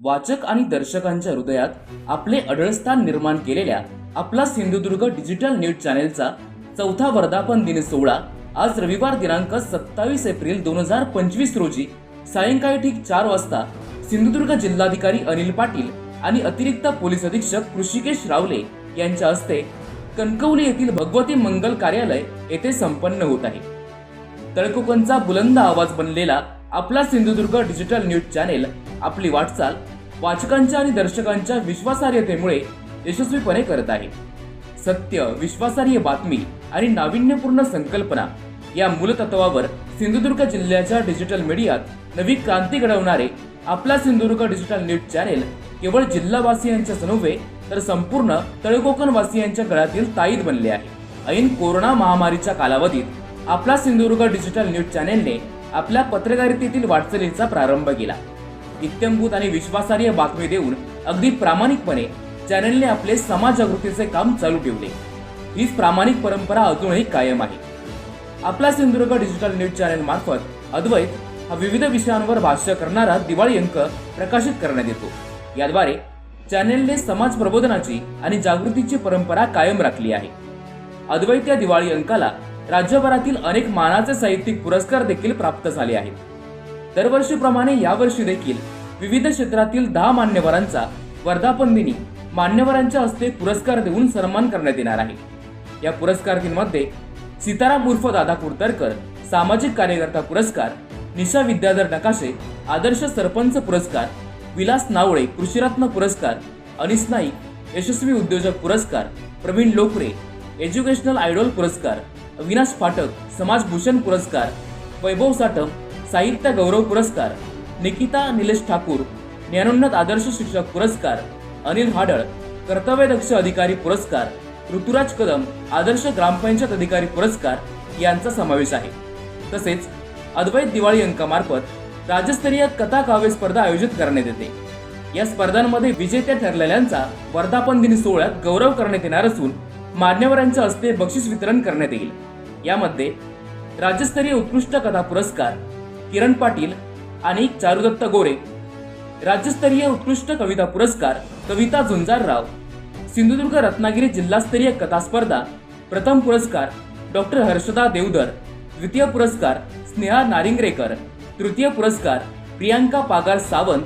वाचक आणि दर्शकांच्या हृदयात आपले अढळस्थान निर्माण केलेल्या आपला सिंधुदुर्ग डिजिटल न्यूज चॅनेलचा चौथा वर्धापन दिन सोहळा आज रविवार दिनांक सत्तावीस एप्रिल दोन हजार पंचवीस रोजी सायंकाळी ठीक चार वाजता सिंधुदुर्ग जिल्हाधिकारी अनिल पाटील आणि अतिरिक्त पोलीस अधीक्षक ऋषिकेश रावले यांच्या हस्ते कणकवली येथील भगवती मंगल कार्यालय येथे संपन्न होत आहे. तळकोकणचा बुलंद आवाज बनलेला आपला सिंधुदुर्ग डिजिटल न्यूज चॅनेल आपली वाटचाल वाचकांच्या आणि दर्शकांच्या विश्वासार्हतेमुळे यशस्वीपणे करत आहे. सत्य विश्वासार्ह बातमी आणि नाविन्यपूर्ण संकल्पना या मूलतत्वावर सिंधुदुर्ग जिल्ह्याच्या डिजिटल मीडियात नवी क्रांती घडवणारे आपला सिंधुदुर्ग डिजिटल न्यूज चॅनेल केवळ जिल्हावासियांच्याच नव्हे तर संपूर्ण तळकोकण वासियांच्या गळ्यातील ताईद बनले आहे. ऐन कोरोना महामारीच्या कालावधीत आपला सिंधुदुर्ग डिजिटल न्यूज चॅनेलने आपल्या पत्रकारितेतील वाटचालीचा प्रारंभ केला. इत्यंभूत आणि विश्वासार्ह बातमी देऊन अगदी प्रामाणिकपणे चॅनेलने आपले समाज जागृतीचे काम चालू ठेवले. हीच प्रामाणिक परंपरा अजूनही कायम आहे. आपला सिंधुदुर्ग डिजिटल न्यूज चॅनेल मार्फत अद्वैत हा विविध विषयांवर भाष्य करणारा दिवाळी अंक प्रकाशित करण्यात येतो. याद्वारे चॅनेलने समाज प्रबोधनाची आणि जागृतीची परंपरा कायम राखली आहे. अद्वैत या दिवाळी अंकाला राज्यभरातील अनेक मानाचे साहित्यिक पुरस्कार देखील प्राप्त झाले आहेत. दरवर्षीप्रमाणे यावर्षी देखील विविध क्षेत्रातील दहा मान्यवरांचा वर्धापन दिनी मान्यवरांच्या हस्ते पुरस्कार देऊन सन्मान करण्यात येणार आहे. या पुरस्कारांमध्ये सीताराम उर्फ दादा कुर्तरकर सामाजिक कार्यकर्ता पुरस्कार निशा विद्याधर नकाशे आदर्श सरपंच पुरस्कार विलास नावळे कृषीरत्न पुरस्कार अनिस नाईक यशस्वी उद्योजक पुरस्कार प्रवीण लोकरे एज्युकेशनल आयडॉल पुरस्कार अविनाश फाटक समाजभूषण पुरस्कार वैभव साठम साहित्य गौरव पुरस्कार निकिता निलेश ठाकूर ज्ञानोन्नत आदर्श शिक्षक पुरस्कार अनिल हाडळ कर्तव्यदक्ष अधिकारी पुरस्कार ऋतुराज कदम आदर्श ग्रामपंचायत अधिकारी पुरस्कार यांचा समावेश आहे. तसेच अद्वैत दिवाळी अंकामार्फत राज्यस्तरीय कथा काव्य स्पर्धा आयोजित करण्यात येते. या स्पर्धांमध्ये विजेत्या ठरलेल्यांचा वर्धापन दिन सोहळ्यात गौरव करण्यात येणार असून मान्यवरांच्या हस्ते बक्षीस वितरण करण्यात येईल. यामध्ये राज्यस्तरीय उत्कृष्ट कथा पुरस्कार किरण पाटील आणि चारुदत्त गोरे. राज्यस्तरीय उत्कृष्ट कविता पुरस्कार कविता झुंजारराव सिंधुदुर्ग रत्नागिरी जिल्हास्तरीय कथा स्पर्धा प्रथम पुरस्कार डॉक्टर हर्षदा देवधर द्वितीय पुरस्कार स्नेहा नारिंगरेकर. तृतीय पुरस्कार प्रियांका पागार सावंत.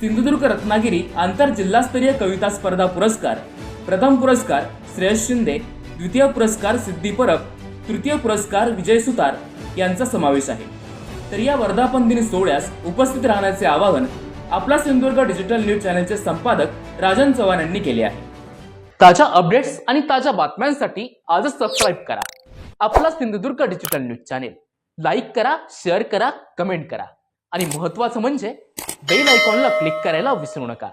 सिंधुदुर्ग रत्नागिरी आंतर जिल्हास्तरीय कविता स्पर्धा पुरस्कार प्रथम पुरस्कार श्रेयस शिंदे. द्वितीय पुरस्कार सिद्धी परब. तृतीय पुरस्कार विजय सुतार यांचा समावेश आहे. तर या वर्धापन दिन सोहळ्यास उपस्थित राहण्याचे आवाहन आपला सिंधुदुर्ग डिजिटल न्यूज चॅनलचे संपादक राजन चव्हाण यांनी केले आहे. ताज्या अपडेट्स आणि ताज्या बातम्यांसाठी आजच सबस्क्राईब करा. आपला Sindhudurg digital news channel. Like करा शेअर करा कमेंट करा. आणि महत्त्वाचं म्हणजे बेल आयकॉनला क्लिक करायला विसरू नका.